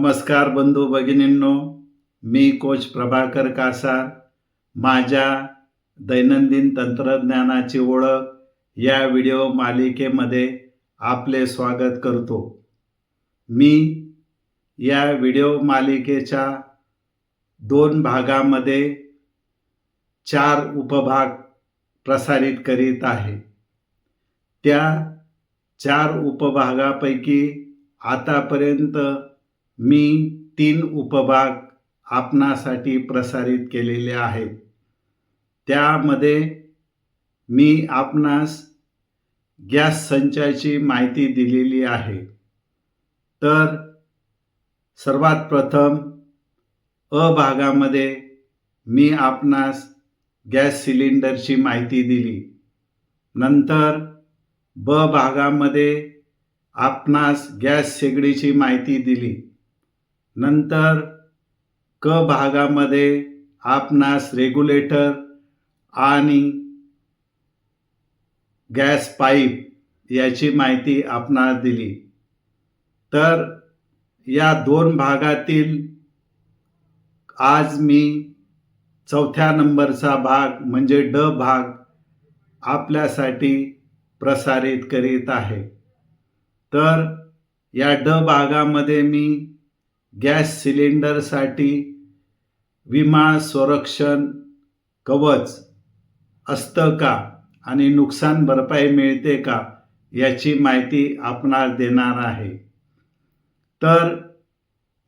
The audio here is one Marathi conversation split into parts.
नमस्कार बंधू भगिनींनो मी कोच प्रभाकर कासार. माझ्या दैनंदिन तंत्रज्ञानाची ओळख या व्हिडिओ मालिकेमध्ये आपले स्वागत करतो. मी या व्हिडिओ मालिकेच्या दोन भागामध्ये चार उपभाग प्रसारित करीत आहे. त्या चार उपभागापैकी आतापर्यंत मी तीन उपभाग आपणासाठी प्रसारित केलेले आहेत. त्यामध्ये मी आपणास गॅस संचाची माहिती दिलेली आहे. तर सर्वात प्रथम अ भागामध्ये मी आपणास गॅस सिलेंडरची माहिती दिली. नंतर ब भागामध्ये आपणास गॅस शेगडीची माहिती दिली. नंतर क भागामध्ये आपणास रेग्युलेटर आणि गॅस पाईप याची माहिती आपणास दिली. तर या दोन भागातील आज मी चौथ्या नंबरचा भाग म्हणजे ड भाग आपल्यासाठी प्रसारित करीत आहे. तर या ड भागामध्ये मी गॅस सिलेंडरसाठी विमा संरक्षण कवच असतं का? आणि नुकसान भरपाई मिळते का? याची माहिती आपणास देणार आहे. तर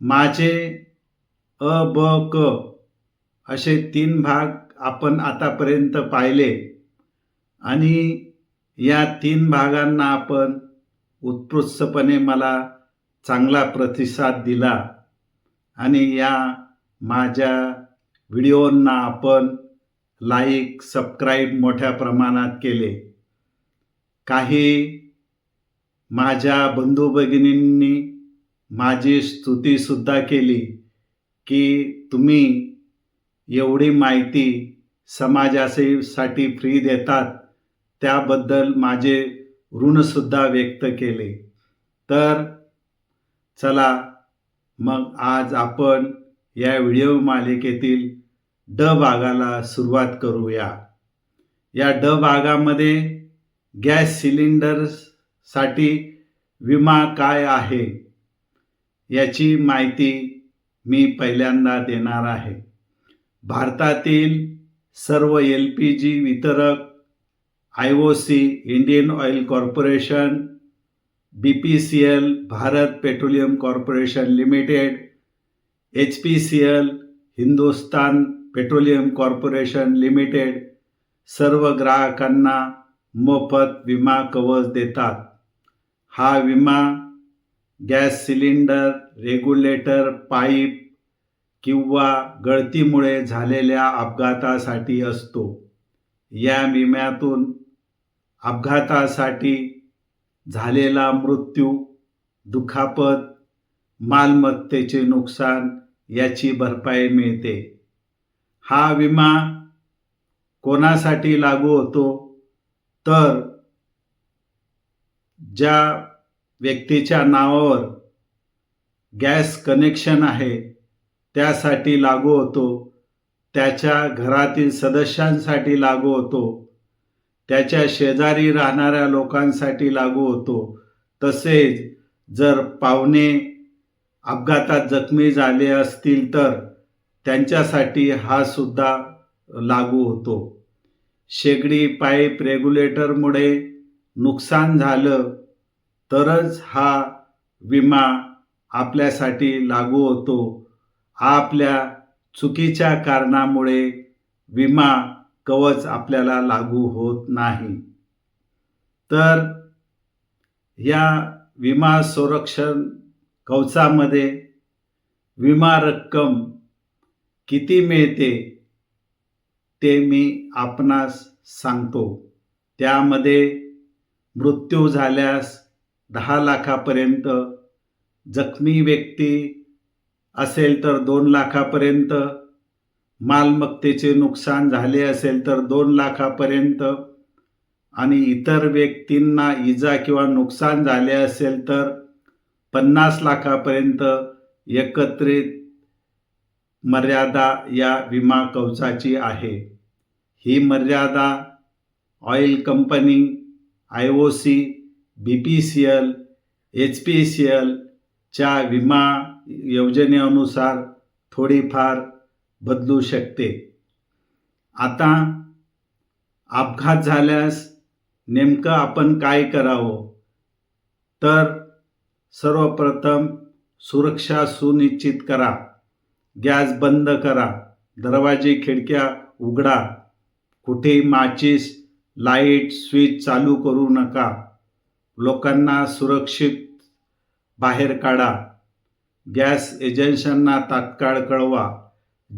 माझे अ ब क असे तीन भाग आपण आतापर्यंत पाहिले. आणि या तीन भागांना आपण उत्कृष्टपणे मला चांगला प्रतिसाद दिला. आणि या माझ्या व्हिडिओंना आपण लाईक सबस्क्राईब मोठ्या प्रमाणात केले. काही माझ्या बंधू भगिनींनी माझी स्तुतीसुद्धा केली की तुम्ही एवढी माहिती समाजासाठी फ्री देतात त्याबद्दल माझे ऋणसुद्धा व्यक्त केले. तर चला मग आज आपण या व्हिडिओ मालिकेतील ड भागाला सुरुवात करूया. या ड भागामध्ये गॅस सिलेंडरसाठी विमा काय आहे याची माहिती मी पहिल्यांदा देणार आहे. भारतातील सर्व एल पी जी वितरक I O C Indian oil corporation B P C L Bharat petroleum corporation limited H P C L Hindustan petroleum corporation limited सर्व ग्राहकांना मोफत विमा कवच देतात. हा विमा गॅस सिलेंडर रेग्युलेटर पाईप किंवा गळतीमुळे झालेल्या अपघातासाठी असतो. या विम्यातून अपघातासाठी झालेला मृत्यू दुखापत मालमत्तेचे नुकसान याची भरपाई मिळते. हा विमा कोणासाठी लागू होतो? तर ज्या व्यक्तीच्या नावावर गॅस कनेक्शन आहे त्यासाठी लागू होतो. त्याच्या घरातील सदस्यांसाठी लागू होतो. त्याच्या शेजारी राहणाऱ्या लोकांसाठी लागू होतो. तसेच जर पाहुणे अपघातात जखमी झाले असतील तर त्यांच्यासाठी हा सुद्धा लागू होतो. शेगडी पाईप रेग्युलेटरमुळे नुकसान झालं तरच हा विमा आपल्यासाठी लागू होतो. आपल्या चुकीच्या कारणामुळे विमा कवच आपल्याला लागू होत नाही. तर या विमा संरक्षण कवचामध्ये विमा रक्कम किती मिळते ते मी आपणास सांगतो. त्यामध्ये मृत्यू झाल्यास दहा लाखापर्यंत जखमी व्यक्ती असेल तर दोन लाखापर्यंत मालमत्तेचे नुकसान झाले असेल तर दोन लाखापर्यंत. आणि इतर व्यक्तींना इजा किंवा नुकसान झाले असेल तर पन्नास लाखापर्यंत एकत्रित मर्यादा या विमा कवचाची आहे. ही मर्यादा oil company I O C B P C L H P C एलच्या विमा योजनेनुसार थोडीफार बदलू शकते. आता अपघात झाल्यास नेमकं आपण काय करावं? तर सर्वप्रथम सुरक्षा सुनिश्चित करा. गॅस बंद करा. दरवाजे खिडक्या उघडा. कुठे माचीस लाइट स्विच चालू करू नका. लोकांना सुरक्षित बाहेर काढा. गॅस एजन्सींना तात्काळ कळवा.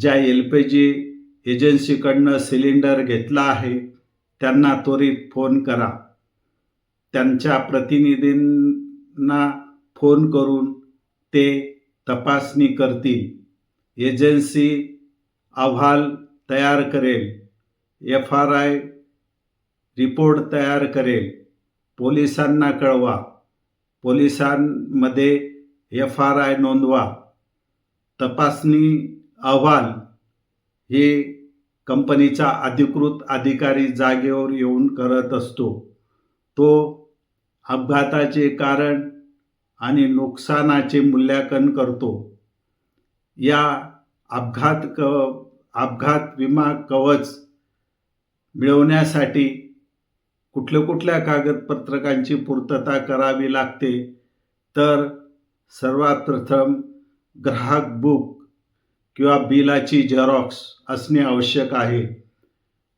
ज्या एल पी जी एजन्सीकडनं सिलेंडर घेतला आहे त्यांना त्वरित फोन करा. त्यांच्या प्रतिनिधींना फोन करून ते तपासणी करतील. एजन्सी अहवाल तयार करेल. एफ आर आय रिपोर्ट तयार करेल. पोलिसांना कळवा. पोलिसांमध्ये एफ आर आय नोंदवा. तपासणी अहवाल हे कंपनीचा अधिकृत अधिकारी जागेवर येऊन करत असतो. तो अपघाताचे कारण आणि नुकसानाचे मूल्यांकन करतो. या अपघात क अपघात विमा कवच मिळवण्यासाठी कुठल्या कुठल्या कागदपत्रकांची पूर्तता करावी लागते? तर सर्वात प्रथम ग्राहक बुक किंवा बिलाची झेरॉक्स असणे आवश्यक आहे.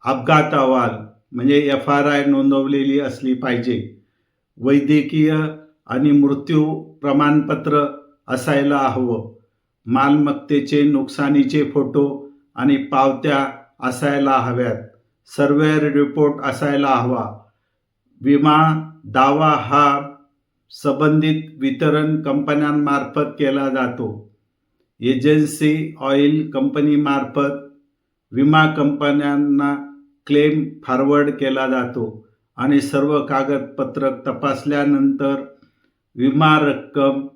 अपघात अहवाल म्हणजे एफ आर आय नोंदवलेली असली पाहिजे. वैद्यकीय आणि मृत्यू प्रमाणपत्र असायला हवं. मालमत्तेचे नुकसानीचे फोटो आणि पावत्या असायला हव्यात. सर्वेअर रिपोर्ट असायला हवा. विमा दावा हा संबंधित वितरण कंपन्यांमार्फत केला जातो. एजन्सी ऑइल कंपनीमार्फत विमा कंपन्यांना क्लेम फॉरवर्ड केला जातो आणि सर्व कागदपत्र तपासल्यानंतर विमा रक्कम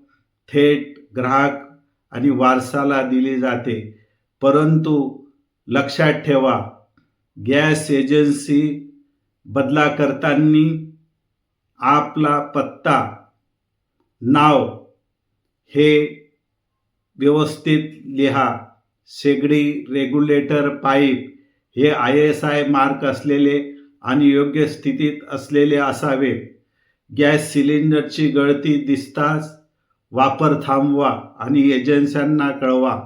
थेट ग्राहक आणि वारसाला दिली जाते. परंतु लक्षात ठेवा गॅस एजन्सी बदला करताना आपला पत्ता नाव हे व्यवस्थित लिहा. शेगडी रेग्युलेटर पाईप हे आय एस आय मार्क असलेले आणि योग्य स्थितीत असलेले असावे गॅस सिलेंडरची गळती दिसताच वापर थांबवा आणि एजन्स्यांना कळवा.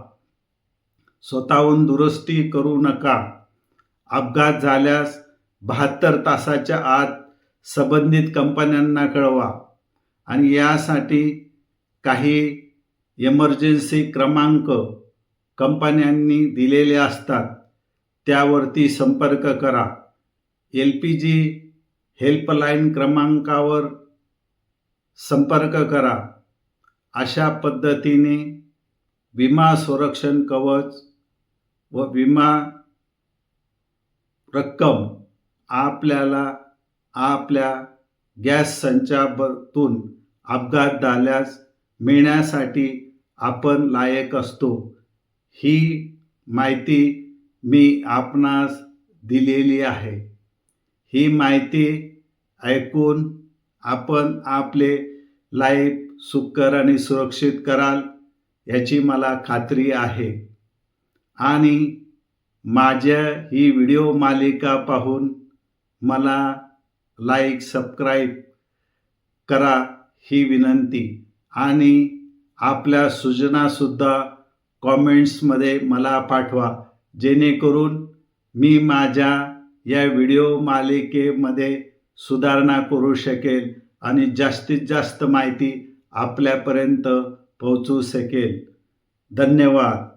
स्वतःहून दुरुस्ती करू नका. अपघात झाल्यास बहात्तर तासाच्या आत संबंधित कंपन्यांना कळवा. आणि यासाठी काही एमर्जन्सी क्रमांक कंपन्यांनी दिलेले असतात त्यावरती संपर्क करा. एल पी जी हेल्पलाईन क्रमांकावर संपर्क करा. अशा पद्धतीने विमा संरक्षण कवच व विमा रक्कम आपल्याला आपल्या गॅस संचातून अपघात झाल्यास मिळण्यासाठी आपण लायक असतो. ही माहिती मी आपणास दिलेली आहे. ही माहिती ऐकून आपण आपले लाईफ सुखकर आणि सुरक्षित कराल याची मला खात्री आहे. आणि माझ्या ही व्हिडिओ मालिका पाहून मला लाईक सबस्क्राईब करा ही विनंती. आणि आपल्या सूचनासुद्धा कॉमेंट्समध्ये मला पाठवा. जेणेकरून मी माझ्या या व्हिडिओ मालिकेमध्ये सुधारणा करू शकेल आणि जास्तीत जास्त माहिती आपल्यापर्यंत पोहोचू शकेल. धन्यवाद.